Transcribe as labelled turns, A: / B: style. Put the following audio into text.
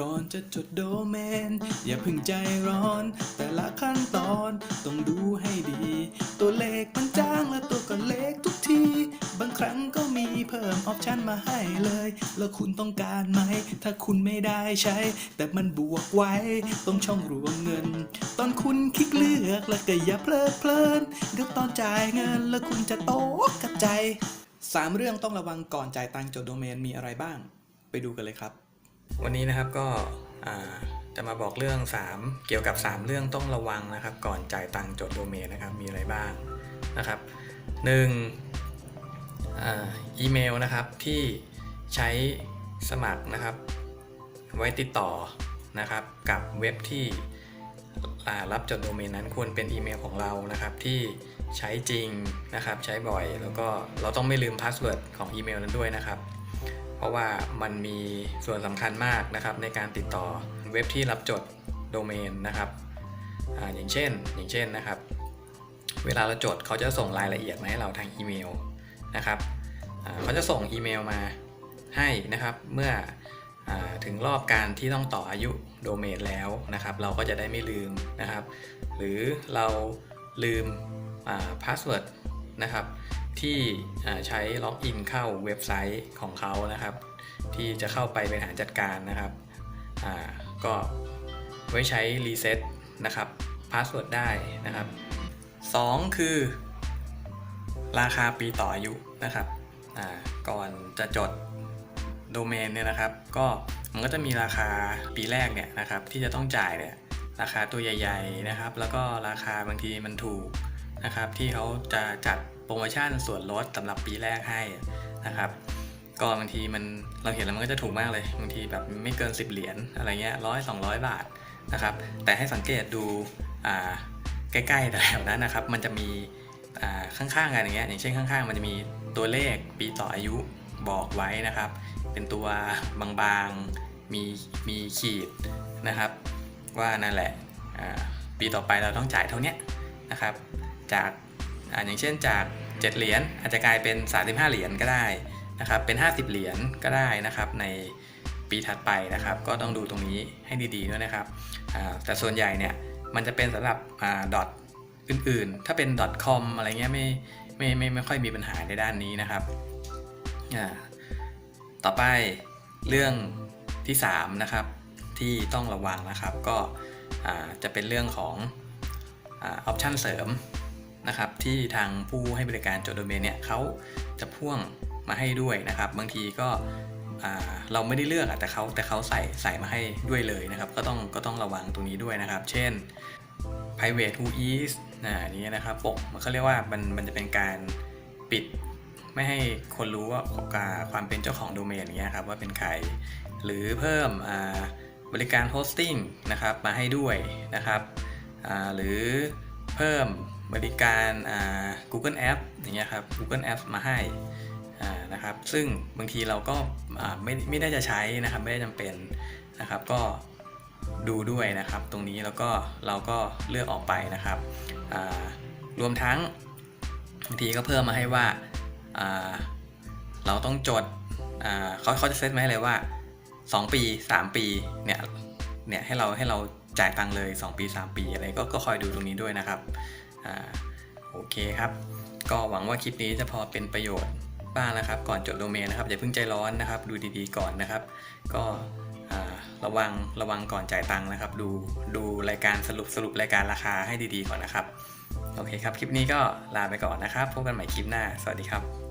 A: ก่อนจะจดโดเมน อย่าพึ่งใจร้อน แต่ละขั้นตอนต้องดูให้ดี ตัวเลขมันจ้างและตัวก็เลขทุกที บางครั้งก็มีเพิ่มออปชันมาให้เลย แล้วคุณต้องการไหม ถ้าคุณไม่ได้ใช้ แต่มันบวกไว้ตรงช่องรวมเงิน ตอนคุณคลิกเลือกแล้วก็อย่าเพลิดเพลินเดี๋ยวตอนจ่ายเงินแล้วคุณจะโตกกระใจายสามเรื่องต้องระวังก่อนจ่ายตังค์จดโดเมนมีอะไรบ้าง ไปดูกันเลยครับ วันนี้นะครับก็จะมาบอกเรื่อง 3 เกี่ยวกับ 3 เรื่องต้องระวังนะครับ ก่อนจ่ายตังค์จดโดเมนนะครับมีอะไรบ้างนะครับ 1. อ่าอีเมลนะครับที่ใช้สมัครนะครับ ไว้ติดต่อนะครับกับเว็บที่รับจดโดเมนนั้นควรเป็นอีเมลของเรานะครับที่ใช้จริงนะครับใช้บ่อยแล้วก็เราต้องไม่ลืมพาสเวิร์ดของอีเมลนั้นด้วยนะครับ ราะว่ามันมีส่วนสำคัญมากนะครับในการติดต่อเว็บที่รับจดโดเมนนะครับออย่างเช่นอย่างเช่นนะครับ เวลาเราจดเขาจะส่งรายละเอียดมาให้เราทางอีเมลนะครับเขาจะส่งอีเมลมาให้นะครับเมื่ออถึงรอบการที่ต้องต่ออายุโดเมนแล้วนะครับ เราก็จะได้ไม่ลืมนะครับ หรือเราลืมพาสเวิร์ดนะครับ ที่ใช้ล็อกอินเข้าเว็บไซต์ของเขานะครับ ที่จะเข้าไปบริหารจัดการนะครับก็ไว้ใช้รีเซ็ตนะครับพาสเวิร์ดได้นะครับ 2 คือ ราคาปีต่ออายุนะครับก่อนจะจดโดเมนเนี่ยนะครับ ก็มันก็จะมีราคาปีแรกเนี่ยนะครับที่จะต้องจ่ายเนี่ยราคาตัวใหญ่ ๆนะครับ แล้วก็ราคาบางทีมันถูก นะครับที่เขาจะจัดโปรโมชั่นส่วนลดสำหรับปีแรกให้นะครับก็บางทีมันเราเห็นแล้วมันก็จะถูกมากเลยบางทีแบบไม่เกิน 10 เหรียญอะไรเงี้ยร้อยสองบาทนะครับแต่ให้สังเกตดูใกล้ๆแถวๆนั้นนะครับมันจะมีข้างๆกันอย่างเงี้ยอย่างเช่นข้างๆ มันจะมีตัวเลขปีต่ออายุบอกไว้นะครับ เป็นตัวบางๆมีมีขีดนะครับ ว่านั่นแหละปีต่อไปเราต้องจ่ายเท่านี้นะครับ จากออย่างเช่นจาก 7 เหรียญอาจจะกลายเป็น 35 เหรียญก็ได้นะครับเป็น 50 เหรียญก็ได้นะครับในปีถัดไปนะครับ ก็ต้องดูตรงนี้ให้ดีๆด้วยนะครับแต่ส่วนใหญ่เนี่ยมันจะเป็นสำหรับดอทอื่นๆ ถ้าเป็น .com อะไรเงี้ยไม่ไม่ไม่ไม่ค่อยมีปัญหาในด้านนี้นะครับ ต่อไปเรื่องที่ 3 นะครับ ที่ต้องระวังนะครับ ก็จะเป็นเรื่องของออปชันเสริม ที่ทางผู้ให้บริการจดโดเมนเนี่ยเขาจะพ่วงมาให้ด้วยนะครับ บางทีก็เราไม่ได้เลือกแต่เขาแต่เขาใส่ใส่มาให้ด้วยเลยนะครับ ก็ต้องก็ต้องระวังตรงนี้ด้วยนะครับ เช่น private who is นะนี้นะครับปกมันเขาเรียกว่ามันมันจะเป็นการปิดไม่ให้คนรู้ว่าความเป็นเจ้าของโดเมนอย่างเงี้ยครับว่าเป็นใคร หรือเพิ่มบริการโฮสติ้งนะครับมาให้ด้วยนะครับหรือ พิ่มบริการ Google App อย่างเงี้ยครับ Google App มาให้นะครับ ซึ่งบางทีเราก็ไม่ไม่ได้จะใช้นะครับ ไม่ได้จำเป็นนะครับ ก็ดูด้วยนะครับ ตรงนี้แล้วก็เราก็เลือกออกไปนะครับ รวมทั้งบางทีก็เพิ่มมาให้ว่าเราต้องจดเขาเขาจะเซตมาให้เลยว่า 2 ปี 3 ปีเนี่ยเนี่ยให้เราให้เรา จ่ายตังค์เลย 2 ปี 3 ปีอะไรก็ก็คอยดูตรงนี้ด้วยนะครับอ่าโอเคครับ ก็หวังว่าคลิปนี้จะพอเป็นประโยชน์บ้างนะครับ ก่อนจดโดเมนนะครับอย่าเพิ่งใจร้อนนะครับ ดูดีๆก่อนนะครับ ก็ระวังระวังก่อนจ่ายตังค์นะครับ ดูดูรายการสรุปสรุปรายการราคาให้ดีๆก่อนนะครับ โอเคครับ คลิปนี้ก็ลาไปก่อนนะครับ พบกันใหม่คลิปหน้า สวัสดีครับ